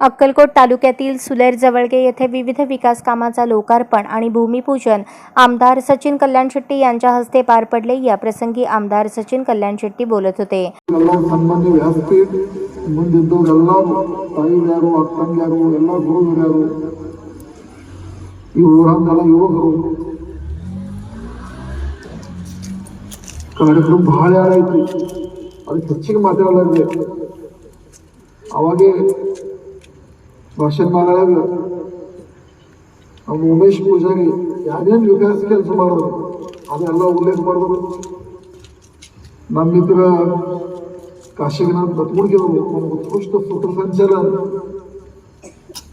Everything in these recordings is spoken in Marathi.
अक्कलकोट तालुक्यातील सुलेर जवळगे येथे विविध विकास कामाचा लोकार्पण आणि भूमिपूजन आमदार सचिन कल्याण शेट्टी यांच्या हस्ते पार पडले या प्रसंगी आमदार सचिन कल्याण शेट्टी बोलत होते ಎಲ್ಲ ಸನ್ಮಾನ್ಯ ವ್ಯಾಸಪೀಠ ಮುಂದಿದ್ದವರೆಲ್ಲರೂ ತಾಯಿದ್ಯಾರು ಅಕ್ಕಂಗ್ಯಾರು ಎಲ್ಲ ಗುರುಹಿರಿಯರು ಈ ಊರಂದೆಲ್ಲ ಯುವಕರು ಕಾರ್ಯಕ್ರಮ ಬಹಳ ಯಾರಾಯ್ತು ಅದಕ್ಕೆ ಹೆಚ್ಚಿಗೆ ಮಾತಾಡಲಾಗಿದೆ ಅವಾಗೇ ಭಾಷಣ ಮಾಡಿದಾಗ ನಮ್ಮ ಉಮೇಶ್ ಪೂಜಾರಿ ಯಾರೇನು ವಿಕಾಸ ಕೆಲಸ ಮಾಡೋದು ಅದೆಲ್ಲ ಉಲ್ಲೇಖ ಮಾಡಿದ್ರು ನಮ್ಮ ಮಿತ್ರ ಕಾಶಿನಾಥ್ ಬತ್ಮುಡ್ಗೆ ಒಂದು ಉತ್ಕೃಷ್ಟ ಸೂತ್ರಸಂಚಾಲನ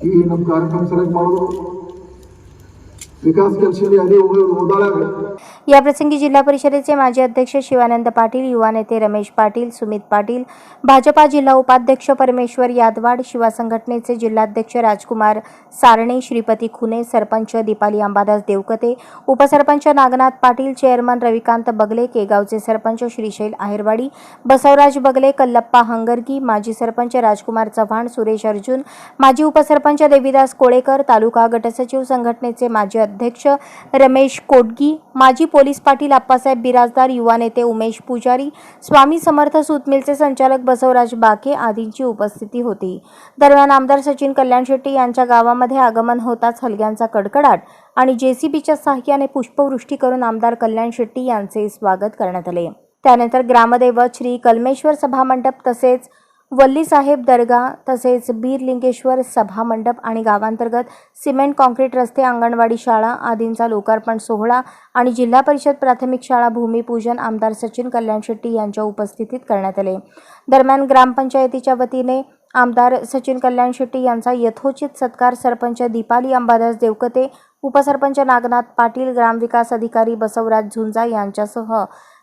ಈ ನಮ್ಮ ಕಾರ್ಯಕ್ರಮ ಸೆಲೆಕ್ಟ್ ಮಾಡಿದ್ರು विकास प्रसंगी जिल्हा परिषदेचे माजी अध्यक्ष शिवानंद पाटील युवा नेते रमेश पाटील सुमित पाटील भाजपा जिल्हा उपाध्यक्ष परमेश्वर यादवाड शिवा संघटनेचे जिल्हाध्यक्ष राजकुमार सारणे श्रीपती खुने सरपंच दीपाली अंबादास देवकते उपसरपंच नागनाथ पाटील चेअरमन रविकांत बगले केगावचे सरपंच श्रीशैल आहेरवाडी बसवराज बगले कल्लप्पा हंगरगी माजी सरपंच राजकुमार चव्हाण सुरेश अर्जुन माजी उपसरपंच देवीदास कोळेकर तालुका गटसचिव संघटनेचे माजी अध्यक्ष अध्यक्ष रमेश कोटगी माजी पोलीस पाटील आप्पासाहेब बिराजदार युवा नेते उमेश पुजारी स्वामी समर्थ सूतमिलचे संचालक बसवराज बाके आदींची उपस्थिती होती. दरम्यान आमदार सचिन कल्याण शेट्टी यांच्या गावामध्ये आगमन होताच हलग्यांचा कडकडाट आणि जेसीबीच्या सहाय्याने पुष्पवृष्टी करून आमदार कल्याण शेट्टी यांचे स्वागत करण्यात आले. त्यानंतर ग्रामदैवत श्री कलमेश्वर सभामंडप तसेच वल्लीसाहेब दर्गा तसेच बीरलिंगेश्वर सभामंडप आणि गावांतर्गत सिमेंट कॉन्क्रीट रस्ते अंगणवाडी शाळा आदींचा लोकार्पण सोहळा आणि जिल्हा परिषद प्राथमिक शाळा भूमिपूजन आमदार सचिन कल्याण शेट्टी यांच्या उपस्थितीत करण्यात आले. दरम्यान ग्रामपंचायतीच्या वतीने आमदार सचिन कल्याण शेट्टी यांचा यथोचित सत्कार सरपंच दीपाली अंबादास देवकते उपसरपंच नागनाथ पाटील ग्रामविकास अधिकारी बसवराज झुंजा यांच्यासह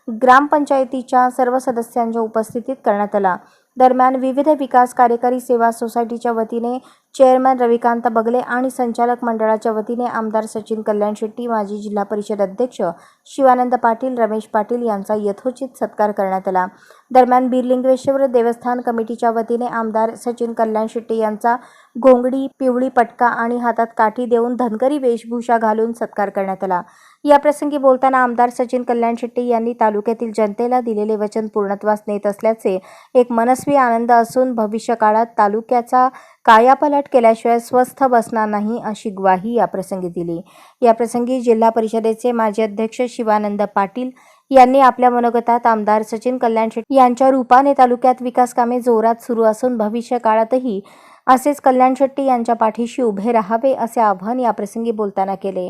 ग्रामपंचायतीच्या सर्व सदस्यांच्या उपस्थितीत करण्यात आला. दरम्यान विविध विकास कार्यकारी सेवा सोसायटीच्या वतीने चेअरमन रविकांत बगले आणि संचालक मंडळाच्या वतीने आमदार सचिन कल्याण शेट्टी माजी जिल्हा परिषद अध्यक्ष शिवानंद पाटील रमेश पाटील यांचा यथोचित सत्कार करण्यात आला. दरम्यान बिरलिंगेश्वर देवस्थान कमिटीच्या वतीने आमदार सचिन कल्याण शेट्टी यांचा घोंगडी पिवळी पटका आणि हातात काठी देऊन धनकरी वेशभूषा घालून सत्कार करण्यात आला. या प्रसंगी बोलताना आमदार सचिन कल्याण शेट्टी यांनी तालुक्यातील जनतेला दिलेले वचन पूर्णत्वास नेत असल्याचे एक मनस्वी आनंद असून भविष्यकाळात तालुक्याचा कायापालट केल्याशिवाय स्वस्थ बसणार नाही अशी ग्वाही या प्रसंगी दिली या प्रसंगी जिल्हा परिषदेचे माजी अध्यक्ष शिवानंद पाटील यांनी आपल्या मनोगतात आमदार सचिन कल्याण शेट्टी यांच्या रूपाने तालुक्यात विकास कामे जोरात सुरू असून भविष्य काळातही असेच कल्याण शेट्टी यांच्या पाठीशी उभे राहावे असे आवाहन या प्रसंगी बोलताना केले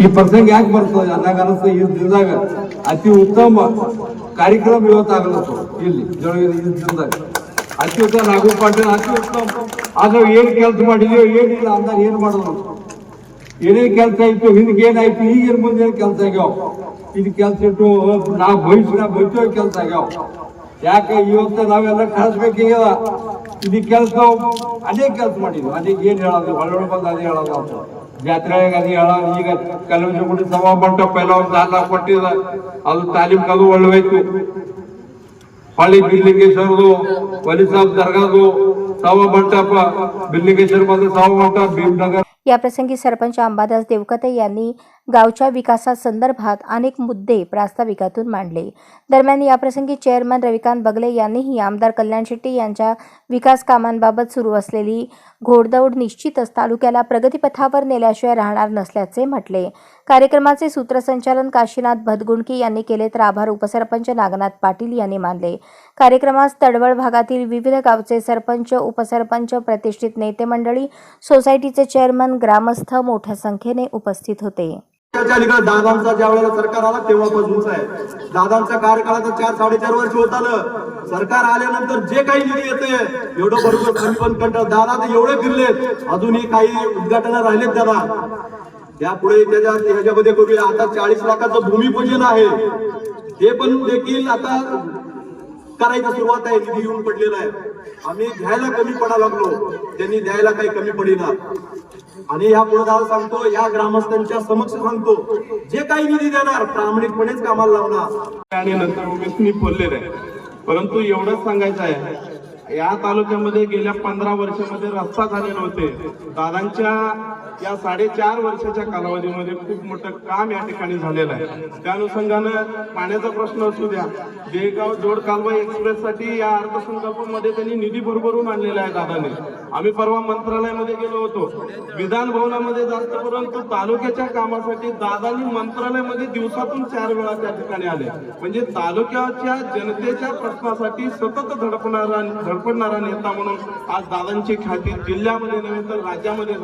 ಈ ಪ್ರಸಂಗ ಯಾಕೆ ಬರ್ತದೆ ಅಂದಾಗ ಅನಿಸ್ತದೆ ಈ ದಿನದಾಗ ಅತಿ ಉತ್ತಮ ಕಾರ್ಯಕ್ರಮ ಇವತ್ತಾಗಲತ್ತು ಇಲ್ಲಿ ಜೋಳಗಿರಿ ಈ ದಿನದಾಗ ಅತಿ ಉತ್ತಮ ರಾಘು ಪಾಟೀಲ್ ಅತಿ ಉತ್ತಮ ಆದ್ರೆ ಏನ್ ಕೆಲಸ ಮಾಡಿದ್ಯೋ ಏನಿಲ್ಲ ಅಂದಾಗ ಏನ್ ಮಾಡೋದು? ಏನೇನ್ ಕೆಲಸ ಆಯ್ತು ಹಿಂದಕ್ಕೆ ಏನಾಯ್ತು, ಈಗಿನ ಮುಂದೆ ಏನ್ ಕೆಲಸ ಆಗ್ಯಾವ? ಇದು ಕೆಲಸ ಇಟ್ಟು ನಾ ಭವಿಷ್ಯ ಬಯಸೋ ಕೆಲಸ ಆಗ್ಯಾವ. ಯಾಕೆ ಇವತ್ತು ನಾವೆಲ್ಲ ಕಳಿಸ್ಬೇಕಾಗ್ಯದ? ಇದು ಕೆಲಸ ಅದೇ ಕೆಲಸ ಮಾಡಿದ್ವಿ. ಅದಕ್ಕೆ ಏನ್ ಹೇಳೋದು? ಒಳಗಡೆ ಬಂದು ಅದೇ ಹೇಳೋದು ಅಂತ. ಜಾತ್ರೆಯಾಗ ಅದೇ ಹೇಳೋದು. ಈಗ ಕಲಬುರಗಿ ಗುಡಿ ಸಭಾ ಮಂಟಪ ಎಲ್ಲ ಒಂದು ಸಾಲ ಕೊಟ್ಟಿದ. ಅದು ತಾಲೀಮ್ ಕದು ಒಳ್ಳೆ ಹೊಳ್ಳಿ ಬಿಲ್ಲಿಂಗೇಶ್ವರದು ಒಲಿಸಾಬ್ ದರ್ಗಾದು सहावा मंडप बिल्लिकेश्वर मध्ये सहावा भीमनगर। याप्रसंगी सरपंच अंबादास देवकते यांनी गावच्या विकासासंदर्भात अनेक मुद्दे प्रास्ताविकातून मांडले. दरम्यान याप्रसंगी चेअरमन रविकांत बगले यांनीही आमदार कल्याण शेट्टी यांच्या विकास कामांबाबत सुरू असलेली घोडदौड निश्चितच तालुक्याला प्रगतीपथावर नेल्याशिवाय राहणार नसल्याचे म्हटले. कार्यक्रमाचे सूत्रसंचालन काशीनाथ भदगुंडकी यांनी केले तर आभार उपसरपंच नागनाथ पाटील यांनी मानले. कार्यक्रमास तडवळ भागातील विविध गावचे सरपंच उपसरपंच प्रतिष्ठित नेते मंडळी सोसायटीचे चेअरमन ग्रामस्थ मोठ्या संख्येने उपस्थित होते. अलीकडे दादांचा ज्या वेळेला सरकार आला तेव्हापासूनच आहे. दादांचा कार्यकाळ आता चार साडेचार वर्ष होत आलं. सरकार आल्यानंतर जे काही निधी येते एवढं बरोबर कमी पण कंटाळ दादा तर एवढे फिरलेत अजूनही काही उद्घाटन राहिलेत त्याला. त्यापुढे त्याच्या ह्याच्यामध्ये करूया आता चाळीस लाखाचं भूमिपूजन आहे. ते पण देखील आता करायची सुरुवात आहे निधी येऊन पडलेला आहे. आम्ही घ्यायला कमी पडा लागलो. त्यांनी द्यायला काही कमी पडेना. आणि या पुढे सांगतो या ग्रामस्थांच्या समक्ष सांगतो जे काही निधी देणार प्रामाणिकपणेच कामाला लावणार. आणि नंतर उमेशनी बोललेलं आहे. परंतु एवढंच सांगायचं आहे या तालुक्यामध्ये गेल्या पंधरा वर्षामध्ये रस्ता झाले नव्हते. दादांच्या या साडेचार वर्षाच्या कालावधीमध्ये खूप मोठं काम या ठिकाणी झालेलं आहे. त्या अनुषंगानं पाण्याचा प्रश्न असू द्या देगाव जोड कालवा एक्सप्रेससाठी या अर्थसंकल्पामध्ये त्यांनी निधी भरभरून आणलेला आहे दादाने. आम्ही परवा मंत्रालयामध्ये गेलो होतो. विधान भवनामध्ये जास्त परंतु तालुक्याच्या कामासाठी दादानी मंत्रालयामध्ये दिवसातून चार वेळा त्या ठिकाणी आले. म्हणजे तालुक्याच्या जनतेच्या प्रश्नासाठी सतत धडपणारा धडपडणारा नेता म्हणून आज दादांची ख्याती जिल्ह्यामध्ये नव्हे तर राज्यामध्ये